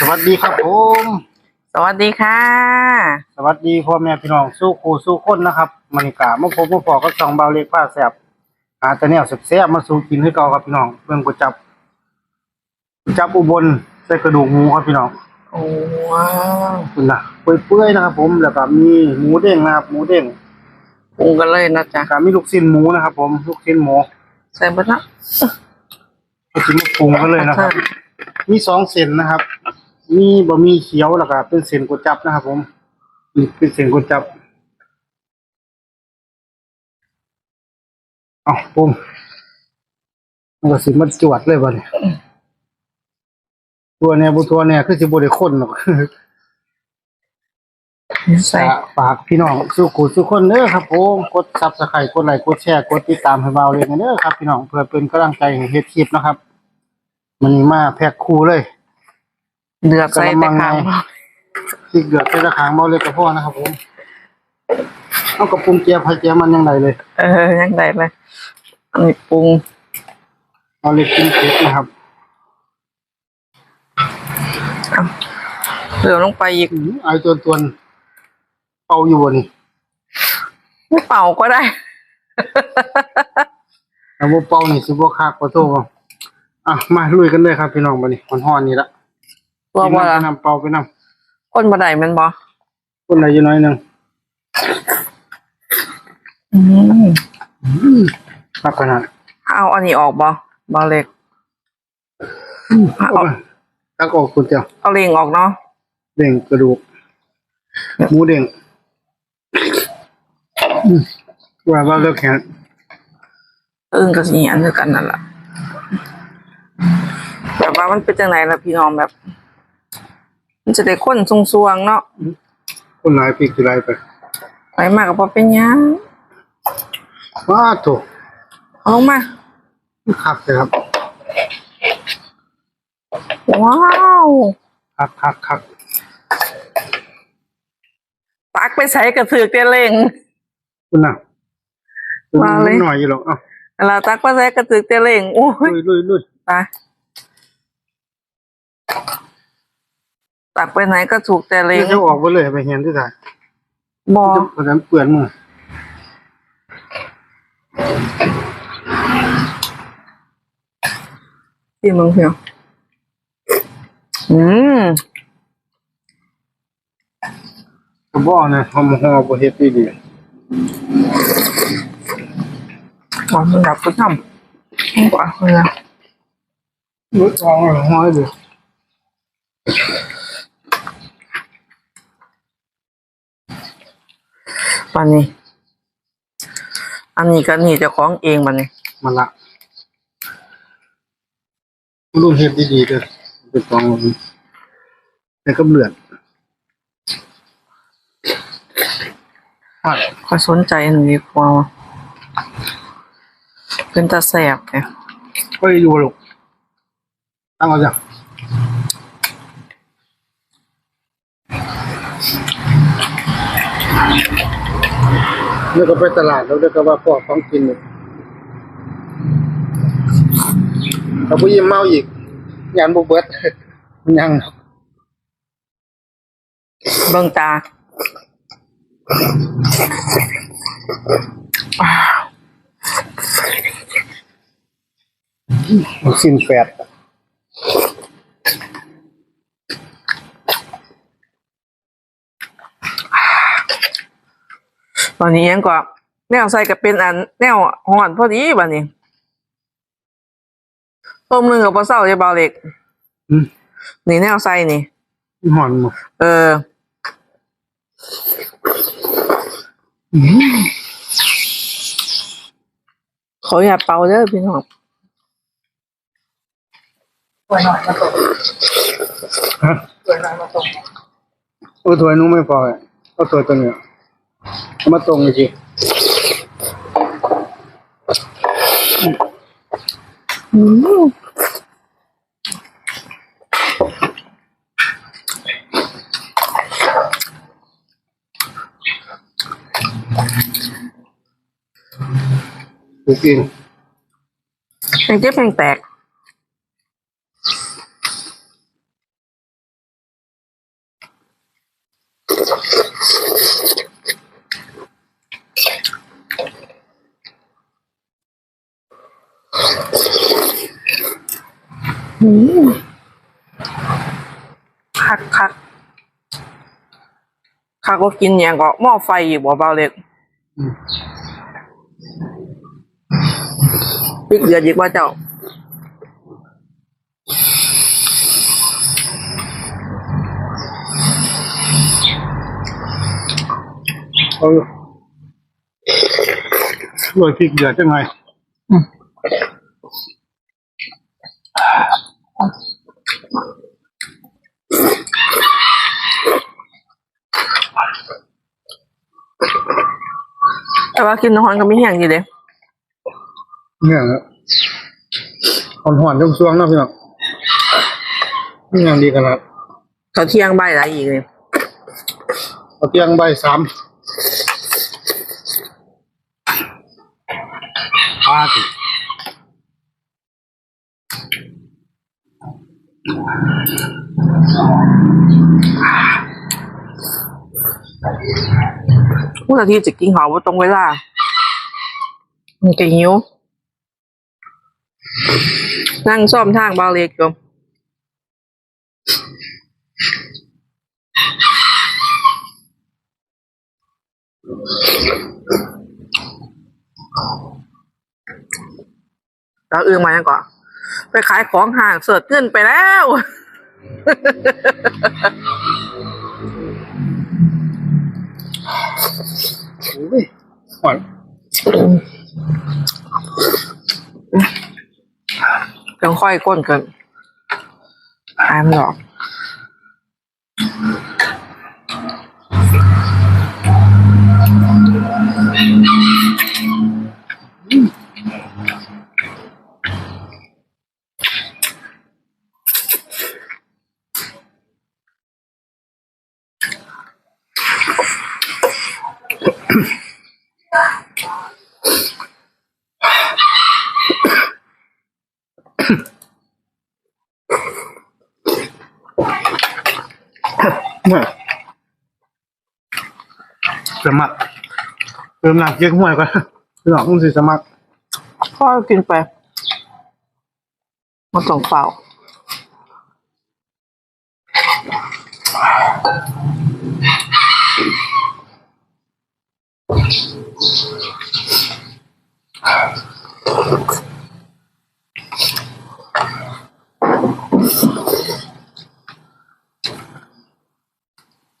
สวัสดีครับผม สวัสดีค่ะ สวัสดีพ่อแม่พี่น้องสู้ครูสู้คนนะครับมานิกามาพบมาพอกับสองเบาเล็กป้าแสบหาแต่แนวแซ่บๆมาสู่กินให้เก่าครับพี่น้องเรื่องก๋วยจับก๋วยจับอุบลใส่กระดูกหมูครับพี่น้องโอ้ว้าวคุณนะเปื่อยๆนะครับ ผมแล้วก็มีหมูเด้งนะครับหมูเด้งปรุงกันเลยนะจ๊ะแล้วก็มีลูกชิ้นหมูนะครับ ผมลูกชิ้นหมูใส่เบัตรละก็จะมาปรุงกันเลยนะครับ มีสองเส้นนะครับ มีบะหมี่เขียวแล้วก็เป็นเส้นก๋วยจับนะครับ ผมนี่เป็นเส้นก๋วยจับเอาปรุงมันก็สิมันจวดเลยบ่เนี่ยตัวเนี่ยบุตัวเนี่ยคือสิบ่ได้คนหรอกใส่ฝากพี่น้องสู้กูสู้คนเด้อครับผมกดซับสไครต์กดไลค์กดแชร์กดติดตามให้เบาเลยกันเด้อครับ พี่น้องเพื่อเป็นกำลังใจให้เฮ็ดคลิปนะครับ มันมาแพ็คคู่เลย เดือดใส่แต่ขางพริกเดือดใส่ตะขางเบาเลยกับพ่อนะครับผมเอากระปุงเจียบให้เจียมันยังไงเลย เออยังไงเลยอันนี้ปรุงเอาเลยกินเผ็ดนะครับเหลือลงไปอีกอื้อไอ้ตัวตัวเป่าอยู่บ่นี่ไม่เป่าก็ได้แล้วบ่เป่านี่สิบ่คักบ่โตบ่อะมาลุยกันเลยครับพี่น้องบัดนี้ฮ้อนๆนี่ละ ตัวกินบ่น้ำละไปน้ำเป่าไปน้ำคนบ่ได้แมันบ่คนไหนอยู่น้อยหนึงอืมคักขนาดเอาอันนี้ออกบ่บ่เล็ก เอาเอาตักออกคุณเจ้าเอาเลียงออกเนาะเด้งกระดูกหมูเด้งอืมว่าว่าเลิกแขนเอิ้งก็สิอันเดียวกันนั่นล่ะแบบว่ามันเป็นจังไดล่ะพี่น้องแบบ มันจะได้ข้นทรงๆเนาะคนหลายปีกี่ไรไปไปมากก็บ่เป็นหยังว้าโถเอาลงมาคักเลยครับ ว้าวคักคักคักตักไปใส่กระถือเตเล่งคุณน่ะมาเลยหน่อยอยู่หรอกเอ้าเวลาตักไปใส่กระถือเตเล่งโอ้ยลุยลุยลุยไป ตักไปไหนก็ถูกแต่เล่เดี๋ยงวจะออกไปเลยไปเห็นที่ไหนบอเพราะฉะนั้นเปื่อนมือที่มึงเพียวอืมกระบอกเนี่ยหอมหอมบ่เฮ็ดดีดีหอมมันดับก็ทำกว่าเลยนะมือทองเลยห้อยเลย ปันนี้ อันนี้ก็นี่เจะคล้าของเองมันนี่มันละรุ่นเฮ็ดดีดีๆเด้อเป็นกองมันแต่ก็เลือดอะก็สนใจอันนี้กว่าว่ะเป็นตาแสบเนี่ยก็อยู่ลูกตั้งเอาจ้ะ เดี๋ยวก็ไปตลาดแล้วเดี๋ยวก็ว่าพอของกินเลยถ้าผู้ยิ้มเมาอีกยานบุเบิดมันยังเบิ่งตามันสิ้นแฟด ตอนนี้ยังก็แนวใส่กับเป็นอันแนวหอนพอดีบัดนี้ต้มหนึ่งกับปลาเศร้าจะเบาเล็กอืมนี่แนวใส่นี่หอนหมดเออขออย่าเป่าเด้อพี่น้องฮะโอ้ถวยนู้นไม่พออะเอาถวยตัวเนี้ยเอา มาตรงเลยสิอืมดูกินแพงเจ็บแพงแตก คักคักคักก็กินอย่างก็หม้อไฟอยู่บ่เบาเล็กอืมพริกเดือดดีกว่าเจ้าเอาโรยพริกเดือดจังไง แต่ว่ากินน้ำร้อนก็ไม่แห้งอยู่เด้เนี่ยนะหอนหอนๆช่วงๆเนาะพี่น้องนี่ยังดีขนาดเขาเที่ยงใบายหลายอีกเลยเอาเตียงใบสามปาติ เมื่อที่จะกินเขาว่าตรงเวลามันก็หิวนั่งซ่อมทางบาเล็กอยู่เราเอื้องมายังก่อน ไปขายของห่างเสิร์ชขึ้นไปแล้วโอ้ยหอนยังค่อยก้นเกินอายมันหรอก เนี่ย สมัครเติมน้ำเก๊กห้วยก่อนพี่น้องต้องสิสมัครก็กินไปมาต้องเปล่า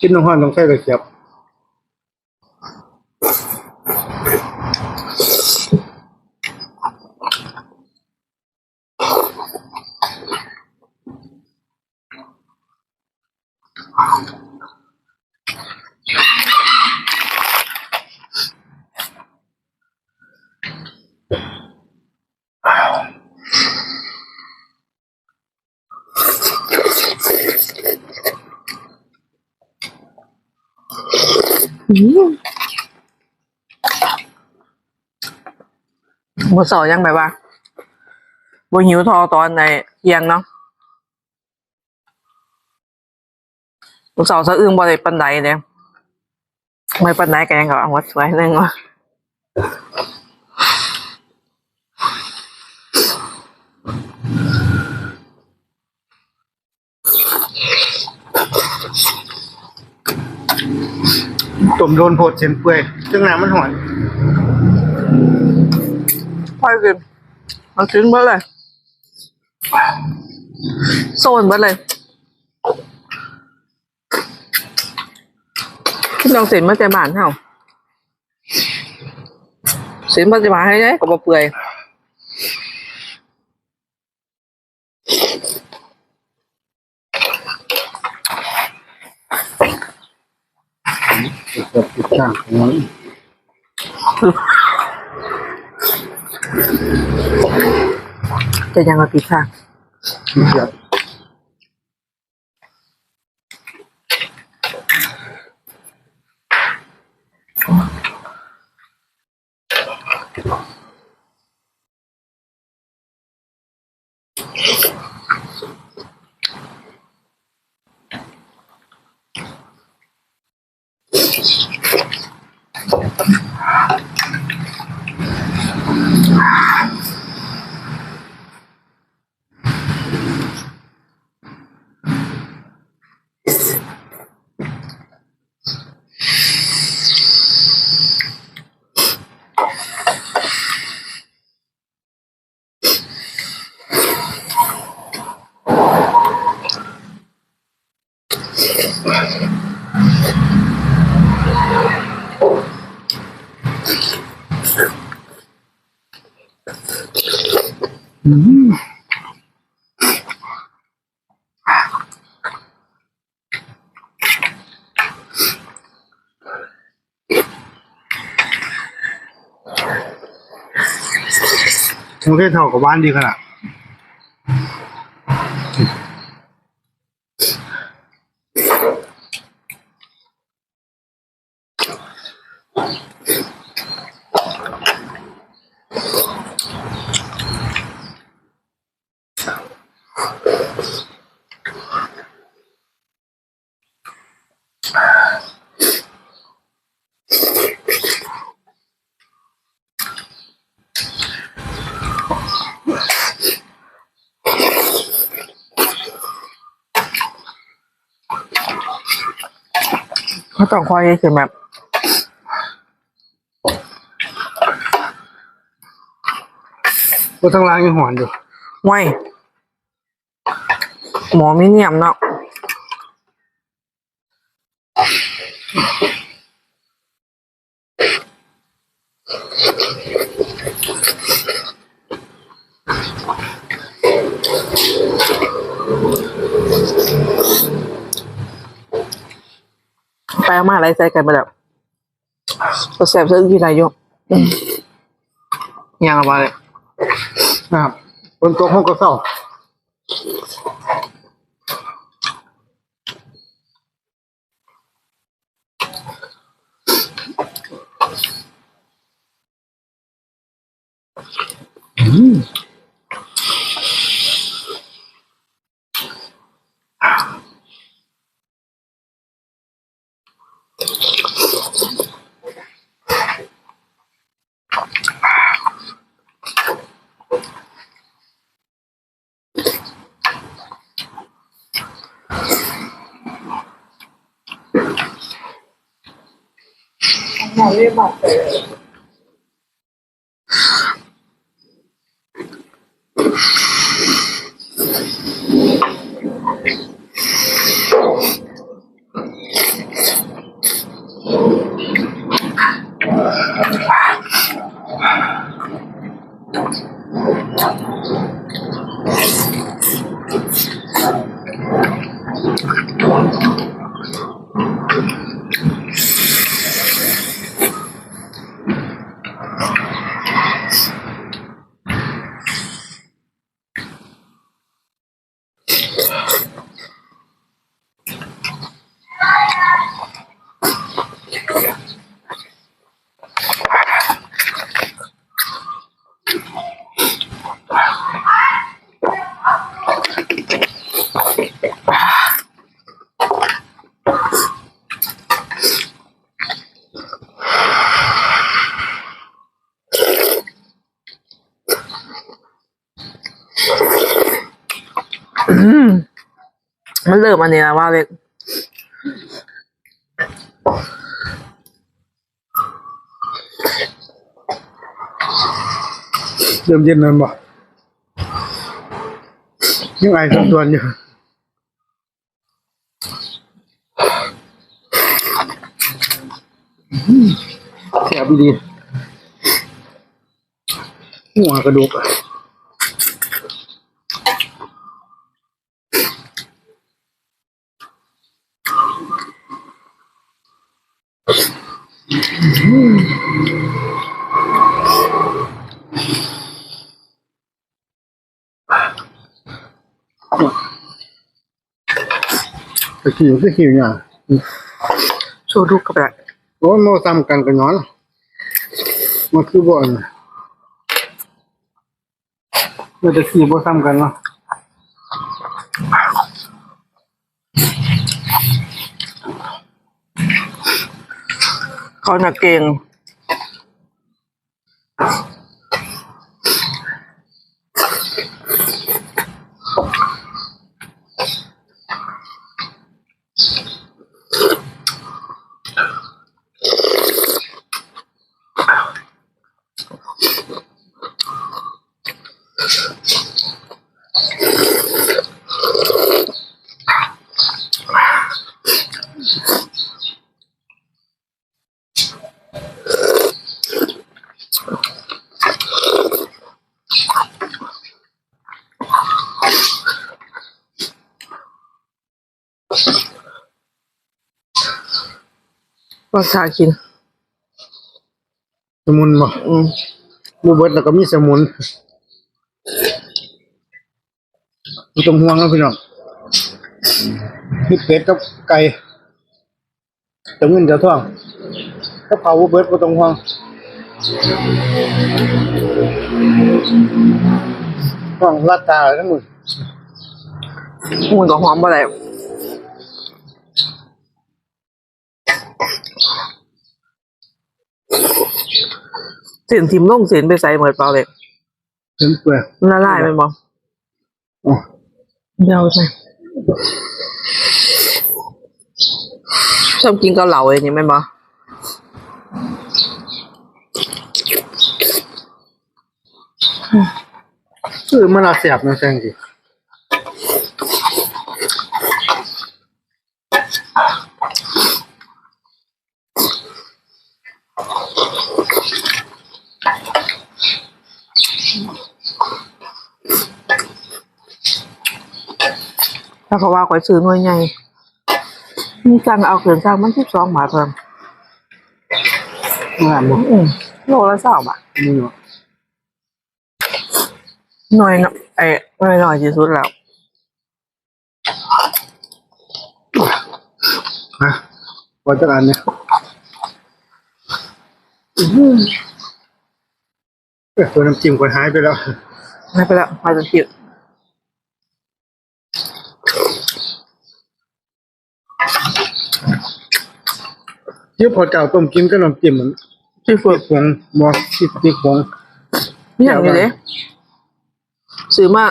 กินน้ำห้อนต้องใช้ตะเกีย บมือสอยังแบบว่าบหิวทอตอนในเที่ยงเนาะ มือสอสะอึ้งบ่ได้ปันไดเนี่ยไม่ปันไดกันยังก็เอาวัดสวยนึงวะต้มโดนโพดเส้นเปื่อยซึ่งน้ำมันหอนพ่อยกินเอาชิ้นเบิดเลยโซนเบิดเล ยพี่ลองเสียนมาแต่บ้านเฮาเสียนมาแต่บ้านให้ได้ก็บ่เปื่อยเกือบติดข้างของมันจะยังมาปิดค่ะเกือบ มันก็เท่ากับบ้านดีขนาด เขาต้องคอยคือแบบก็ทั้งร้านยังหอนอยู่ไว้หมอไม่เนียมเนาะ เอามาอะไรใส่กันไปแล้วก็แสบเสื้อกี่ไรอยกยังเอาไปเลยนะครับบนโต๊ะห้องก็เศร้า mesma terra. มันเริ่มอันนี้แล้วว่าเล็กเริ่มเย็นนั่นบ่ยังไงสักตัวอยู่แสบดีหัวกระดูก ตะขี่ตะขี่เนี่ยชูรูกกระดโอ้โมซ้ำกันกันนอนมันคือบ่อนมันจะขี่บ่ซ้ำกันเนาะเขาหนักเก่ง ก็ชากิน สมุนบ่อืมบูเบิร์ตแล้วก็มีสมุนมีตรงห่วงแล้วพี่น้องมีเป็ดกับไก่จะเงินจะท่องกระเป๋าบูเบิร์ตก็ตรงห่วงห่วงลาดตาทั้งหมดมูนกับหอมบ่ได้ เสียนทิมลงเสียนไปใส่เหมือนเปล่าเลยถึงเปลือกมันละลายไปบ่อ๋อเดาใช่ชอบกินเกาเหลาเลยนี่แม่นบ่คือมันอาเสียบนะแซงจี ถ้าเขาว่าก๋วยซื้อหน่วยใหญ่มีการเอาเกินสร้างมันที่สองบาทเพิ่มงานบ่อืมโลละสามบาทนี่เนาะหน่อยเนาะไอ้หน่อยหน่อยที่สุดแล้วฮะพอจักอันเนี่ย เอ้ยตัวน้ำจิ้มคนหายไปแล้ว ไม่ไปแล้วมาจะคิดเยี่ยพอเก่าต้มกินก็น้ำจิ้มมันที่ฝึพริกกผงบอพริกพริกผงนี่อย่างนี้เลยซื้อมา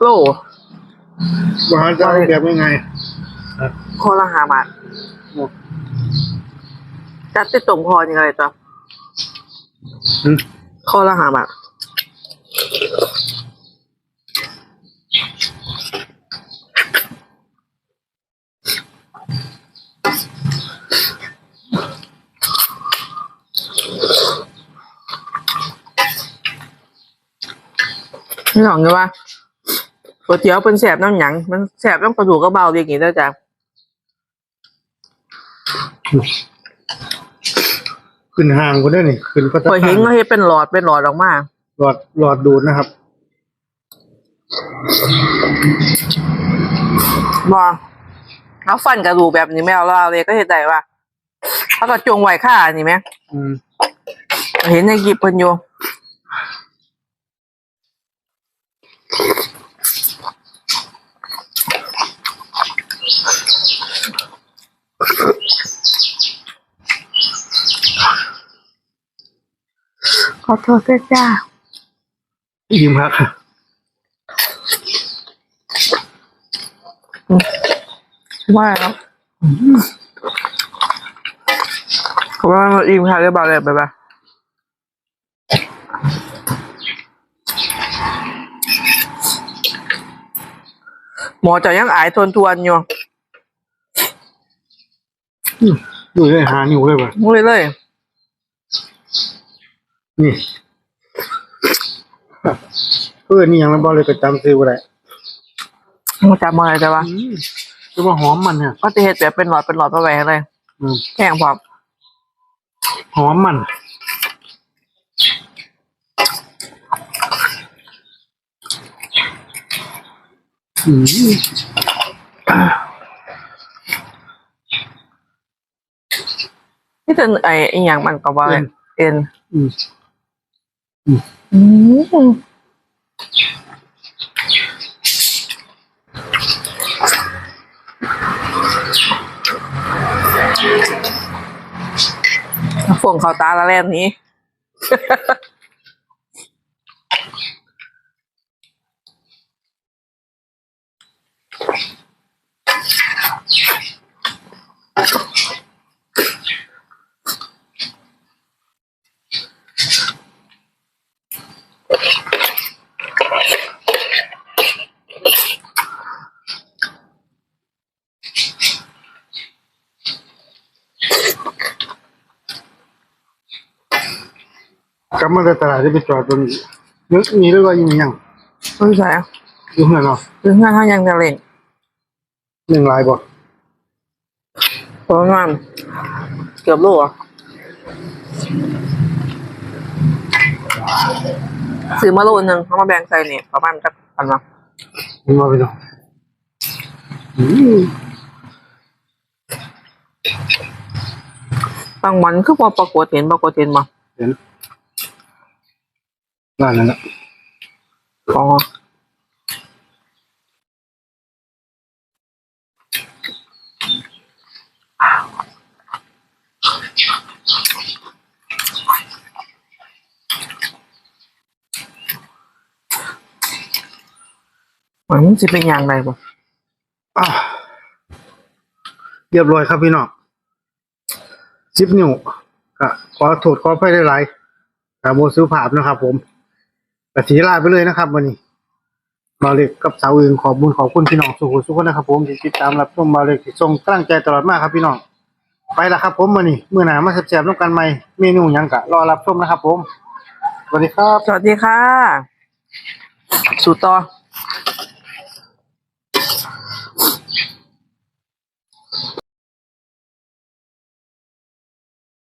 โลว่าหาจะเอาแบบยังไงคอละหาบาทจัดติดตรงคอยังไงจ๊ะอื มคอละหาบาทนี่หลองเลยว่าก๋วยเตี๋ยวเป็นแสบน้ำหยัง มันแสบน้ำกระดูกกระเบาเรีกอย่างนี้ได้จ้ะ ขึ้นห่างก็ได้นี่ขึ้นพัตพอเห็นก็เห็นเป็นหลอดเป็นหลอดออกมาหลอดหลอดดูดนะครับบอเอาฟันกระดูกแบบนี้ไม่เอาเราเลยก็เห็นได้ว่าเขาก็จงไว้ค่านี่ไหมอืมเห็นในกีบเพิ่นอยู่ อโทษด้วยจ้ายิ้มครับว่าแล้วเขาว่ามันอิ่มค่ะเรียบร้อยเลยไปไปหมอจะยังอายทวนทวนๆอยู่อืมดูเลยหานิ้วเลยว่ะเลยเลย นี่เพื่อนนี่ยังไม่บอกเลยก็จำซื้อบ่ได้มันจำอะไรแต่ว่าอืมจะมาหอมมันเนี่ยก็จะเห็ดแบบเป็นหลอดเป็นหลอดมาแหวเลยอืมแห้งพร้อมหอมมันอืมนี่เป็นไอ้อหย่างมันก็ว่าเลยเอ็น อืมอืมฝงเขาตาละแล่นนี้ มาในตลาดที่ไปจอดตรงนี้นึกมีหรือว่ายังยังไม่ใช่อะอยู่เพื่อนเนาะถึงห้าเขายังจะเล่นหนึ่งลายบ่ประมาณเกือบโลอะซื้อมาโลนึงเอามาแบ่งใส่นี่ประมาณจักพันวะนี่มาพี่น้องอืมบางวันคือพอปรากฏเห็นปรากฏเห็นมาเห็น นั่นนั่นแหละอ๋อมันจะเป็นอย่างไรบ่อะเรียบร้อยครับพี่น้องสิบนิ้วก็ขอโทษขอไปได้หลายๆแต่โมซื้อภาพนะครับผม กระสีลาไปเลยนะครับวันนี้บาเล็กกับสาวอื่นขอบคุญขอบคุณพี่น้องสุขุสุขนะครับ ผมที่ติดตามรับชมบาเล็กที่ทรงตั้งใจตลอดมากครับพี่น้องไปแล้วครับ ผมวันนี้เมื่อหนามาแซ่บๆต้องกันใหม่เมนูยังกะรอรับชมนะครับ ผมสวัสดีครับ สวัสดีค่ะ สู่ต่อ